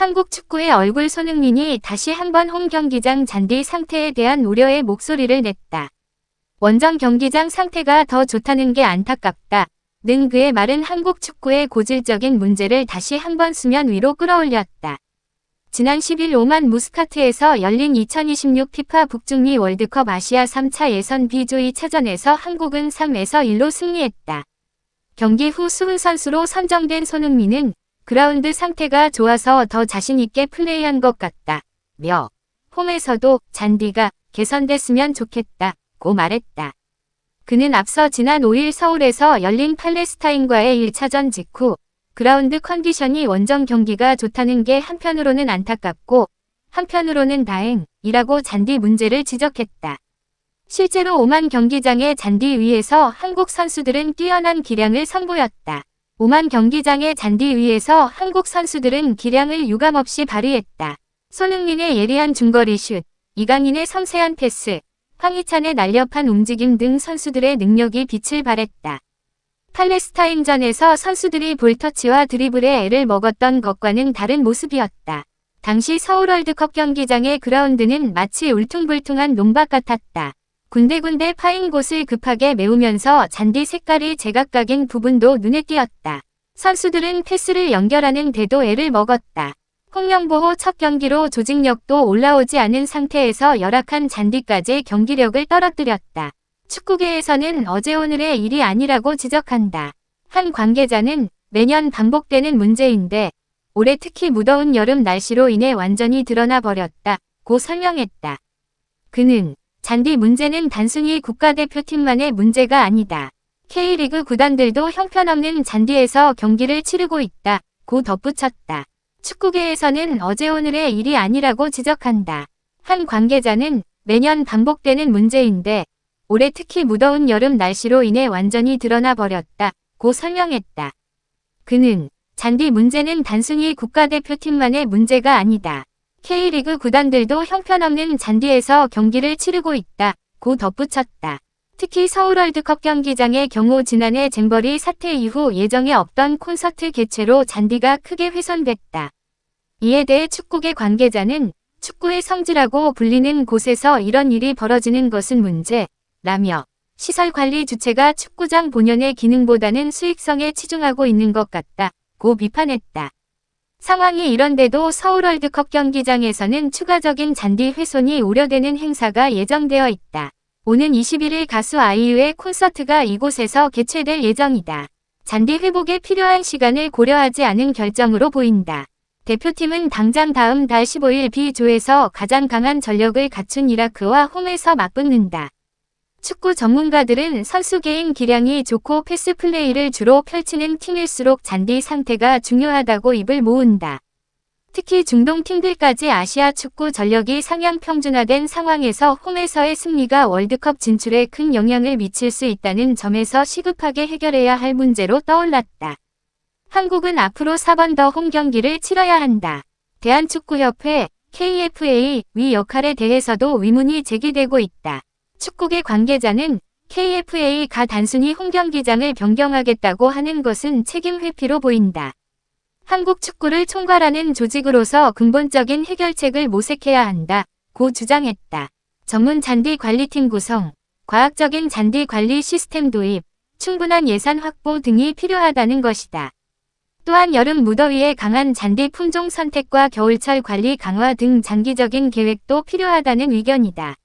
한국 축구의 얼굴 손흥민이 다시 한번 홈 경기장 잔디 상태에 대한 우려의 목소리를 냈다. 원정 경기장 상태가 더 좋다는 게 안타깝다. 는 그의 말은 한국 축구의 고질적인 문제를 다시 한번 수면 위로 끌어올렸다. 지난 10일 오만 무스카트에서 열린 2026 피파 북중미 월드컵 아시아 3차 예선 B조이 차전에서 한국은 3에서 1로 승리했다. 경기 후 수훈 선수로 선정된 손흥민은 그라운드 상태가 좋아서 더 자신있게 플레이한 것 같다. 며 홈에서도 잔디가 개선됐으면 좋겠다. 고 말했다. 그는 앞서 지난 5일 서울에서 열린 팔레스타인과의 1차전 직후 그라운드 컨디션이 원정 경기가 좋다는 게 한편으로는 안타깝고 한편으로는 다행이라고 잔디 문제를 지적했다. 실제로 오만 경기장의 잔디 위에서 한국 선수들은 뛰어난 기량을 선보였다. 오만 경기장의 잔디 위에서 한국 선수들은 기량을 유감없이 발휘했다. 손흥민의 예리한 중거리 슛, 이강인의 섬세한 패스, 황희찬의 날렵한 움직임 등 선수들의 능력이 빛을 발했다. 팔레스타인전에서 선수들이 볼터치와 드리블에 애를 먹었던 것과는 다른 모습이었다. 당시 서울 월드컵 경기장의 그라운드는 마치 울퉁불퉁한 농박 같았다. 군데군데 파인 곳을 급하게 메우면서 잔디 색깔이 제각각인 부분도 눈에 띄었다. 선수들은 패스를 연결하는 데도 애를 먹었다. 홍명보호 첫 경기로 조직력도 올라오지 않은 상태에서 열악한 잔디까지 경기력을 떨어뜨렸다. 축구계에서는 어제 오늘의 일이 아니라고 지적한다. 한 관계자는 매년 반복되는 문제인데 올해 특히 무더운 여름 날씨로 인해 완전히 드러나 버렸다. 고 설명했다. 그는 잔디 문제는 단순히 국가대표팀만의 문제가 아니다. K리그 구단들도 형편없는 잔디에서 경기를 치르고 있다. 고 덧붙였다. 축구계에서는 어제 오늘의 일이 아니라고 지적한다. 한 관계자는 매년 반복되는 문제인데 올해 특히 무더운 여름 날씨로 인해 완전히 드러나 버렸다. 고 설명했다. 그는 잔디 문제는 단순히 국가대표팀만의 문제가 아니다. K리그 구단들도 형편없는 잔디에서 경기를 치르고 있다. 고 덧붙였다. 특히 서울 월드컵 경기장의 경우 지난해 잼버리 사태 이후 예정에 없던 콘서트 개최로 잔디가 크게 훼손됐다. 이에 대해 축구계 관계자는 축구의 성지라고 불리는 곳에서 이런 일이 벌어지는 것은 문제라며 시설 관리 주체가 축구장 본연의 기능보다는 수익성에 치중하고 있는 것 같다. 고 비판했다. 상황이 이런데도 서울 월드컵 경기장에서는 추가적인 잔디 훼손이 우려되는 행사가 예정되어 있다. 오는 21일 가수 아이유의 콘서트가 이곳에서 개최될 예정이다. 잔디 회복에 필요한 시간을 고려하지 않은 결정으로 보인다. 대표팀은 당장 다음 달 15일 B조에서 가장 강한 전력을 갖춘 이라크와 홈에서 맞붙는다. 축구 전문가들은 선수 개인 기량이 좋고 패스 플레이를 주로 펼치는 팀일수록 잔디 상태가 중요하다고 입을 모은다. 특히 중동 팀들까지 아시아 축구 전력이 상향 평준화된 상황에서 홈에서의 승리가 월드컵 진출에 큰 영향을 미칠 수 있다는 점에서 시급하게 해결해야 할 문제로 떠올랐다. 한국은 앞으로 4번 더 홈 경기를 치러야 한다. 대한축구협회 KFA 위 역할에 대해서도 의문이 제기되고 있다. 축구계 관계자는 KFA가 단순히 홈 경기장을 변경하겠다고 하는 것은 책임 회피로 보인다. 한국 축구를 총괄하는 조직으로서 근본적인 해결책을 모색해야 한다. 고 주장했다. 전문 잔디 관리팀 구성, 과학적인 잔디 관리 시스템 도입, 충분한 예산 확보 등이 필요하다는 것이다. 또한 여름 무더위에 강한 잔디 품종 선택과 겨울철 관리 강화 등 장기적인 계획도 필요하다는 의견이다.